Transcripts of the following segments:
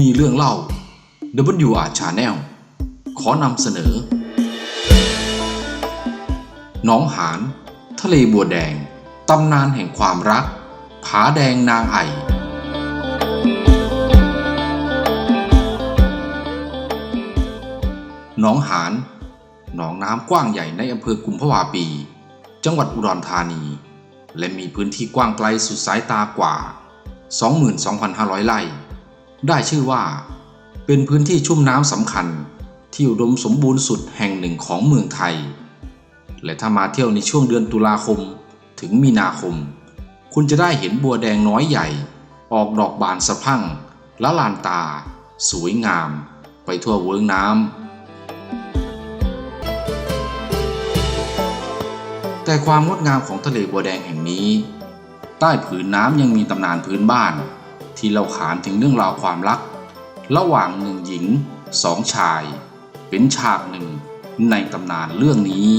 มีเรื่องเล่า WR Channel ขอนำเสนอ น้องหาน ทะเลบัวแดง ตำนานแห่งความรัก ผาแดงนางไอหนองหาน หนองน้ำกว้างใหญ่ในอำเภอกุมภาวาปี จังหวัดอุดรธานี และมีพื้นที่กว้างไกลสุดสายตากว่า 22,500 ไร่ ได้ชื่อว่า เป็นพื้นที่ชุ่มน้ำสำคัญที่อุดมสมบูรณ์สุดแห่งหนึ่งของเมืองไทย และถ้ามาเที่ยวในช่วงเดือนตุลาคมถึงมีนาคม คุณจะได้เห็นบัวแดงน้อยใหญ่ ออกดอกบานสะพั่งละลานตา สวยงาม ไปทั่วเวิ้งน้ำแต่ความงดงามของทะเลบัวแดงแห่งนี้ ใต้ผืนน้ำยังมีตำนานพื้นบ้าน ที่เล่าขานถึงเรื่องราวความรัก ระหว่างหนึ่งหญิงสองชาย เป็นฉากหนึ่งในตำนานเรื่องนี้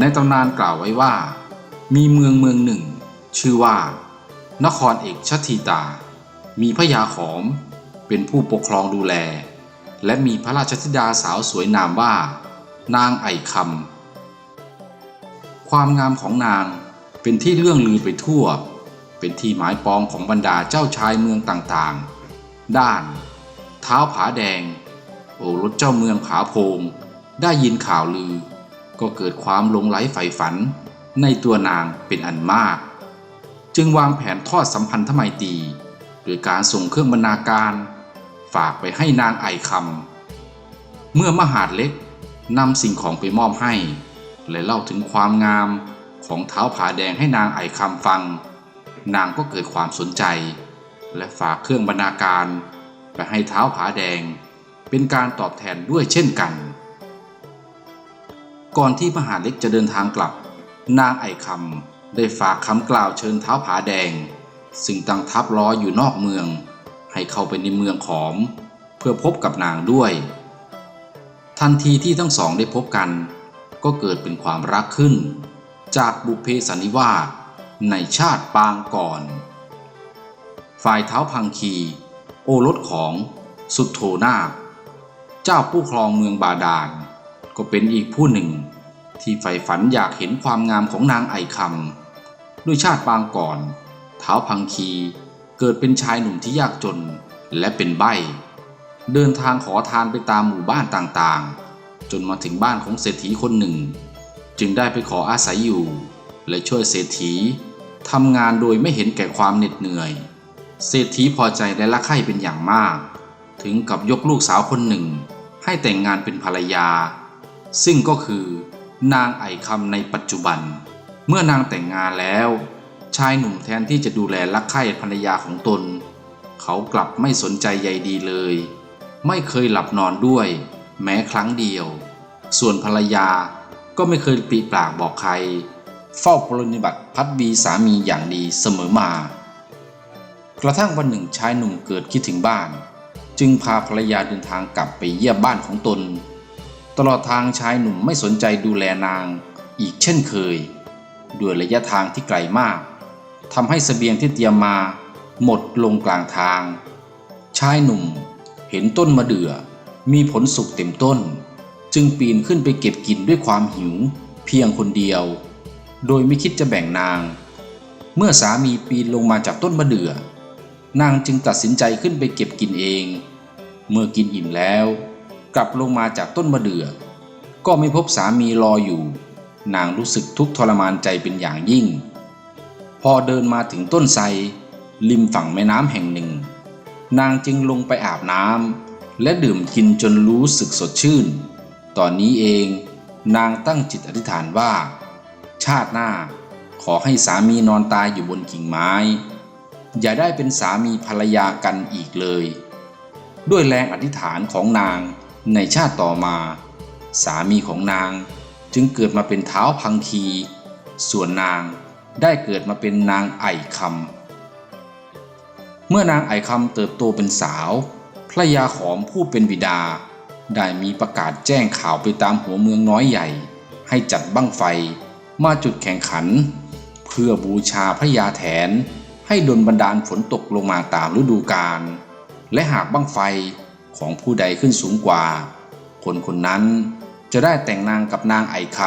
ในตำนานกล่าวไว้ว่า มีเมืองเมืองหนึ่ง ชื่อว่า นครเอกชตีตา มีพระยาขอม เป็นผู้ปกครองดูแล และมีพระราชธิดาสาวสวยนามว่า นางไอคำความงามของนางเป็นที่เรื่องลือไปทั่ว เป็นที่หมายปองของบรรดาเจ้าชายเมืองต่างๆ ด้าน เท้าผาแดง โอรสเจ้าเมืองผาโพง ได้ยินข่าวลือ ก็เกิดความหลงไหลใฝ่ฝัน ในตัวนางเป็นอันมาก จึงวางแผนทอดสัมพันธไมตรีโดยการส่งเครื่องบรรณาการ ฝากไปให้นางไอคำเมื่อมหาดเล็กนำสิ่งของไปมอบให้ และเล่าถึงความงามของเท้าผาแดงให้นางไอคำฟัง นางก็เกิดความสนใจ และฝากเครื่องบรรณาการ ไปให้เท้าผาแดง เป็นการตอบแทนด้วยเช่นกัน ก่อนที่มหาเล็กจะเดินทางกลับ นางไอคำได้ฝากคำกล่าวเชิญเท้าผาแดง ซึ่งตั้งทัพรออยู่นอกเมือง ให้เข้าไปในเมืองขอม เพื่อพบกับนางด้วย ทันทีที่ทั้งสองได้พบกัน ก็เกิดเป็นความรักขึ้น จากบุพเพสันนิวาส ในชาติปางก่อน ฝ่ายเท้าพังคี โอรสของสุดโทนาเจ้าผู้ครองเมืองบาดาล ก็เป็นอีกผู้หนึ่ง ที่ใฝ่ฝันอยากเห็นความงามของนางไอคำด้วยชาติปางก่อนเท้าพังคีเกิดเป็นชายหนุ่มที่ยากจนและเป็นใบ้ เดินทางขอทานไปตามหมู่บ้านต่างๆ จนมาถึงบ้านของเศรษฐีคนหนึ่ง จึงได้ไปขออาศัยอยู่ และช่วยเศรษฐี ทำงานโดยไม่เห็นแก่ความเหน็ดเหนื่อย เศรษฐีพอใจและรักใคร่เป็นอย่างมาก ถึงกับยกลูกสาวคนหนึ่ง ให้แต่งงานเป็นภรรยา ซึ่งก็คือนางไอคำในปัจจุบัน เมื่อนางแต่งงานแล้ว ชายหนุ่มแทนที่จะดูแลรักใคร่ภรรยาของตน เขากลับไม่สนใจใยดีเลย ไม่เคยหลับนอนด้วย แม้ครั้งเดียว ส่วนภรรยาก็ไม่เคยปีปากบอกใคร เฝ้าปรนนิบัติพัดบีสามีอย่างดีเสมอมา กระทั่งวันหนึ่งชายหนุ่มเกิดคิดถึงบ้าน จึงพาภรรยาเดินทางกลับไปเยี่ยมบ้านของตน ตลอดทางชายหนุ่มไม่สนใจดูแลนางอีกเช่นเคย ด้วยระยะทางที่ไกลมากทำให้สเสบียงที่เตรียมมาหมดลงกลางทาง ชายหนุ่มเห็นต้นมะเดื่อมีผลสุกเต็มต้น จึงปีนขึ้นไปเก็บกินด้วยความหิว เพียงคนเดียว โดยไม่คิดจะแบ่งนาง เมื่อสามีปีนลงมาจากต้นมะเดื่อนางจึงตัดสินใจขึ้นไปเก็บกินเอง เมื่อกินอิ่มแล้ว กลับลงมาจากต้นมะเดื่อ ก็ไม่พบสามีรออยู่ นางรู้สึกทุกข์ทรมานใจเป็นอย่างยิ่ง พอเดินมาถึงต้นไทรริมฝั่งแม่น้ำแห่งหนึ่ง นางจึงลงไปอาบน้ำและดื่มกินจนรู้สึกสดชื่น ตอนนี้เองนางตั้งจิตอธิษฐานว่า ชาติหน้า ขอให้สามีนอนตายอยู่บนกิ่งไม้ อย่าได้เป็นสามีภรรยากันอีกเลย ด้วยแรงอธิษฐานของนางในชาติต่อมา สามีของนางจึงเกิดมาเป็นเท้าพังคี ส่วนนางได้เกิดมาเป็นนางไอคำเมื่อนางไอคำเติบโตเป็นสาว พระยาขอมผู้เป็นบิดา ได้มีประกาศแจ้งข่าวไปตามหัวเมืองน้อยใหญ่ ให้จัดบั้งไฟ มาจุดแข่งขัน เพื่อบูชาพระยาแถน ให้ดลบันดาลฝนตกลงมาตามฤดูกาลและหากบั้งไฟของผู้ใดขึ้นสูงกว่า คนคนนั้นจะได้แต่งนางกับนางไอค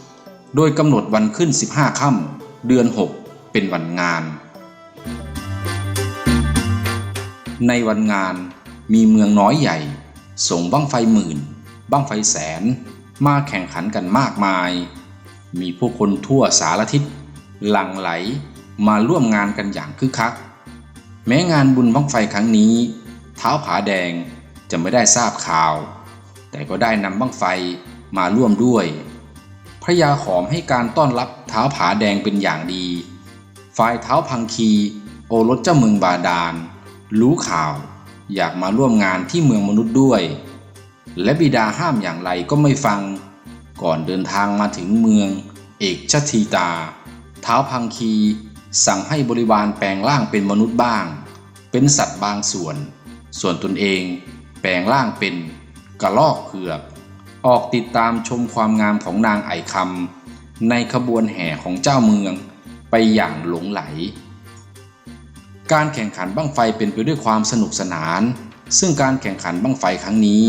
ำโดยกำหนดวันขึ้น 15ค่ำเดือน 6 เป็นวันงาน ในวันงานมีเมืองน้อยใหญ่ ส่งบั้งไฟหมื่น บั้งไฟแสน มาแข่งขันกันมากมาย มีผู้คนทั่วสารทิศหลั่งไหลมาร่วมงานกันอย่างคึกคัก แม้งานบุญบั้งไฟครั้งนี้ เท้าผาแดงจะไม่ได้ทราบข่าว แต่ก็ได้นำบั้งไฟมาร่วมด้วย พระยาขอมให้การต้อนรับเท้าผาแดงเป็นอย่างดี ฝ่ายเท้าพังคีโอรสเจ้าเมืองบาดาล รู้ข่าวอยากมาร่วมงานที่เมืองมนุษย์ด้วย และบิดาห้ามอย่างไรก็ไม่ฟัง ก่อนเดินทางมาถึงเมือง เอกชทีตาเท้าพังคีสั่งให้บริวารแปลงร่างเป็นมนุษย์บ้าง เป็นสัตว์บางส่วน ส่วนตนเองแปลงร่างเป็นกระลอกเผือก ออกติดตามชมความงามของนางไอคำในขบวนแห่ของเจ้าเมืองไปอย่างหลงไหล การแข่งขันบั้งไฟเป็นไปด้วยความสนุกสนาน ซึ่งการแข่งขันบั้งไฟครั้งนี้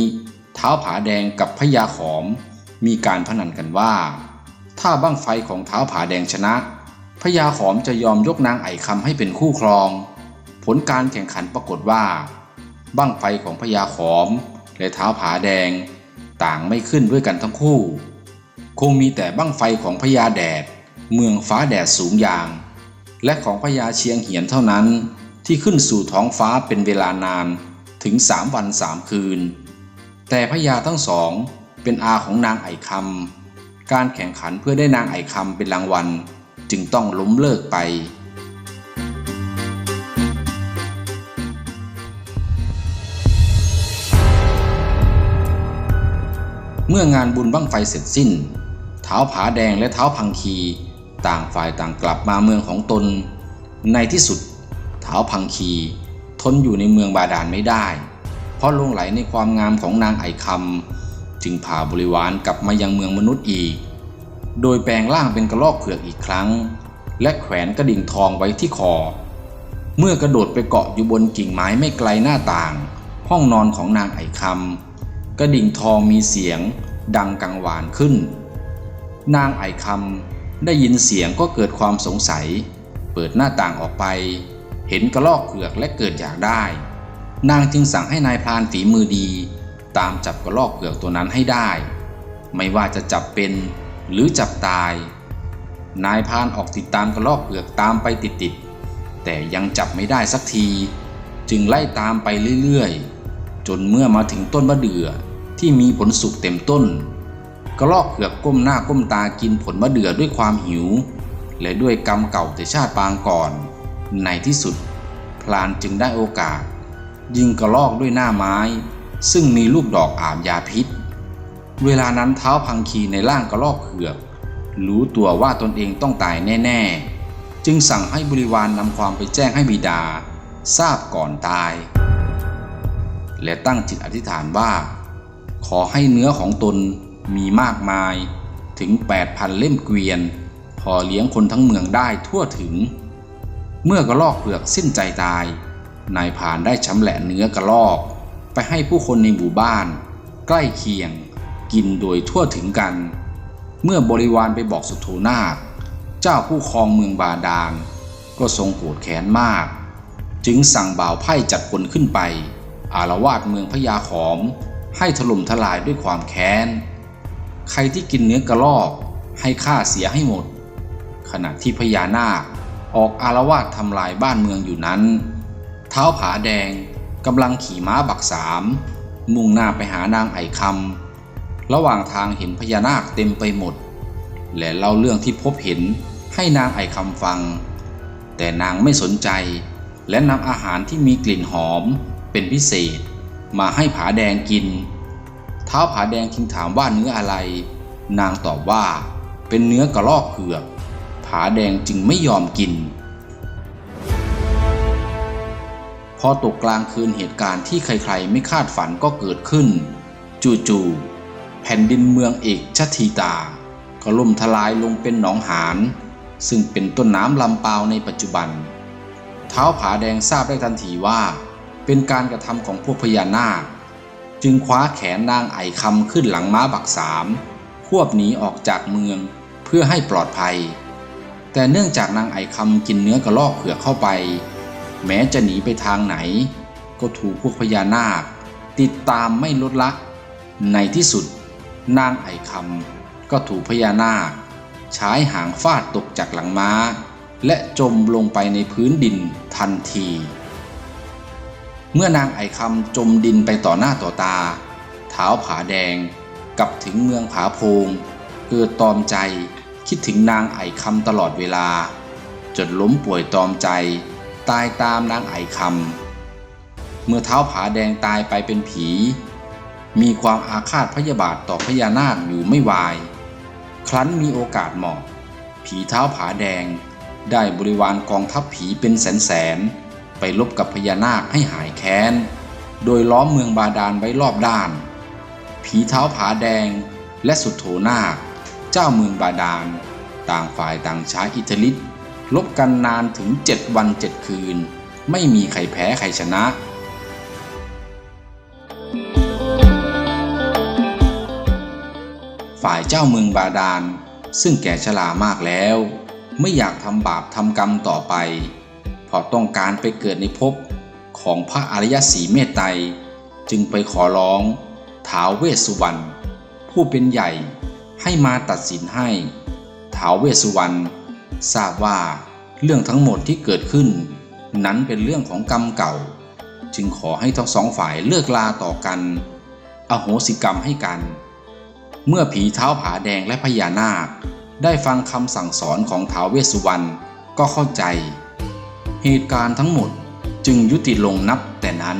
เท้าผาแดงกับพญาขอม มีการพนันกันว่า ถ้าบั้งไฟของเท้าผาแดงชนะพญาขอมจะยอมยกนางไอคำให้เป็นคู่ครอง ผลการแข่งขันปรากฏว่า บั้งไฟของพญาขอม และเท้าผาแดง ต่างไม่ขึ้นด้วยกันทั้งคู่ คงมีแต่บั้งไฟของพญาแดด เมืองฟ้าแดดสูงยาง และของพญาเชียงเหียนเท่านั้น ที่ขึ้นสู่ท้องฟ้าเป็นเวลานานถึงสามวันสามคืน แต่พญาทั้งสอง เป็นอาของนางไอคำการแข่งขันเพื่อได้นางไอคำเป็นรางวัล จึงต้องล้มเลิกไปเมื่องานบุญบั้งไฟเสร็จสิ้น เท้าผาแดงและเท้าพังคี ต่างฝ่ายต่างกลับมาเมืองของตน ในที่สุด เท้าพังคี ทนอยู่ในเมืองบาดาลไม่ได้ เพราะลงไหลในความงามของนางไอคำ จึงพาบริวารกลับมายังเมืองมนุษย์อีก โดยแปลงร่างเป็นกระรอกเผือกอีกครั้ง และแขวนกระดิ่งทองไว้ที่คอ เมื่อกระโดดไปเกาะอยู่บนกิ่งไม้ไม่ไกลหน้าต่าง ห้องนอนของนางไอคำกระดิ่งทองมีเสียง ดังกังวานขึ้น นางไอคำได้ยินเสียงก็เกิดความสงสัย เปิดหน้าต่างออกไป เห็นกระรอกเผือกและเกิดอยากได้ นางจึงสั่งให้นายพรานฝีมือดี ตามจับกระรอกเผือกตัวนั้นให้ได้ ไม่ว่าจะจับเป็นหรือจับตาย นายพานออกติดตามกระรอกเผือกตามไปติดๆแต่ยังจับไม่ได้สักที จึงไล่ตามไปเรื่อยๆ จนเมื่อมาถึงต้นมะเดื่อที่มีผลสุกเต็มต้น กระรอกเผือกก้มหน้าก้มตากินผลมะเดื่อด้วยความหิว และด้วยกรรมเก่าแต่ชาติปางก่อน ในที่สุด พลานจึงได้โอกาส ยิงกระรอกด้วยหน้าไม้ ซึ่งมีลูกดอกอาบยาพิษ เวลานั้นเท้าพังคีในร่างกระรอกเผือก รู้ตัวว่าตนเองต้องตายแน่ ๆ จึงสั่งให้บริวารนนำความไปแจ้งให้บิดา ทราบก่อนตาย และตั้งจิตอธิษฐานว่า ขอให้เนื้อของตนมีมากมายถึง 8,000 เล่มเกวียน พอเลี้ยงคนทั้งเมืองได้ทั่วถึง เมื่อกระลอกเปลือกสิ้นใจตาย นายพรานได้ชำแหละเนื้อกระลอก ไปให้ผู้คนในหมู่บ้าน ใกล้เคียง กินโดยทั่วถึงกัน เมื่อบริวารไปบอกสุโธนาค เจ้าผู้ครองเมืองบาดาล ก็ทรงโกรธแค้นมาก จึงสั่งบ่าวไพ่จัดคนขึ้นไป อารวาสเมืองพญาขอม ให้ถล่มทลายด้วยความแค้น ใครที่กินเนื้อกระลอกให้ฆ่าเสียให้หมด ขณะที่พญานาคออกอารวาสทำลายบ้านเมืองอยู่นั้น เท้าผาแดง กำลังขี่ม้าบักสาม มุ่งหน้าไปหานางไอคำระหว่างทางเห็นพญานาคเต็มไปหมด และเล่าเรื่องที่พบเห็นให้นางไอคำฟัง แต่นางไม่สนใจ และนำอาหารที่มีกลิ่นหอมเป็นพิเศษ มาให้ผาแดงกิน เท้าผาแดงจึงถามว่าเนื้ออะไร นางตอบว่าเป็นเนื้อกระรอกเผือก ผาแดงจึงไม่ยอมกิน พอตกกลางคืนเหตุการณ์ที่ใครๆ ไม่คาดฝันก็เกิดขึ้น จู่ๆแผ่นดินเมืองเอกชทีตา ก็ล่มทลายลงเป็นหนองหาน ซึ่งเป็นต้นน้ำลำปาวในปัจจุบัน เท้าผาแดงทราบได้ทันทีว่า เป็นการกระทำของพวกพญานาค จึงคว้าแขนนางไอคำขึ้นหลังม้าบักสามควบหนีออกจากเมืองเพื่อให้ปลอดภัย แต่เนื่องจากนางไอคำกินเนื้อกระลอกเผือกเข้าไป แม้จะหนีไปทางไหน ก็ถูกพวกพญานาค ติดตามไม่ลดละ ในที่สุด นางไอคำก็ถูกพญานาค ใช้หางฟาดตกจากหลังม้า และจมลงไปในพื้นดินทันที เมื่อนางไอคำจมดินไปต่อหน้าต่อตา เท้าผาแดงกลับถึงเมืองผาโพง เกิดตอมใจคิดถึงนางไอคำตลอดเวลา จนล้มป่วยตอมใจ ตายตามนางไอคำเมื่อเท้าผาแดงตายไปเป็นผี มีความอาฆาตพยาบาทต่อพญานาคอยู่ไม่วาย ครั้นมีโอกาสเหมาะ ผีเท้าผาแดงได้บริวารกองทัพผีเป็นแสนแสนๆไปลบกับพญานาคให้หายแค้น โดยล้อมเมืองบาดาลไว้รอบด้าน ผีเท้าผาแดงและสุดโถนาค เจ้าเมืองบาดาล ต่างฝ่ายต่างใช้อิทธิฤทธิ์ ลบกันนานถึงเจ็ดวันเจ็ดคืน ไม่มีใครแพ้ใครชนะ ฝ่ายเจ้าเมืองบาดาล ซึ่งแก่ชรามากแล้ว ไม่อยากทำบาปทำกรรมต่อไปเพราะต้องการไปเกิดในภพของพระอริยสีเมตไตรจึงไปขอร้องท้าวเวสสุวรรณผู้เป็นใหญ่ให้มาตัดสินให้ท้าวเวสสุวรรณ ทราบว่าเรื่องทั้งหมดที่เกิดขึ้น นั้นเป็นเรื่องของกรรมเก่า จึงขอให้ทั้งสองฝ่ายเลิกลาต่อกัน อโหสิกรรมให้กัน เมื่อผีเท้าผาแดงและพญานาค ได้ฟังคำสั่งสอนของท้าวเวสสุวรรณก็เข้าใจ เหตุการณ์ทั้งหมดจึงยุติลงนับแต่นั้น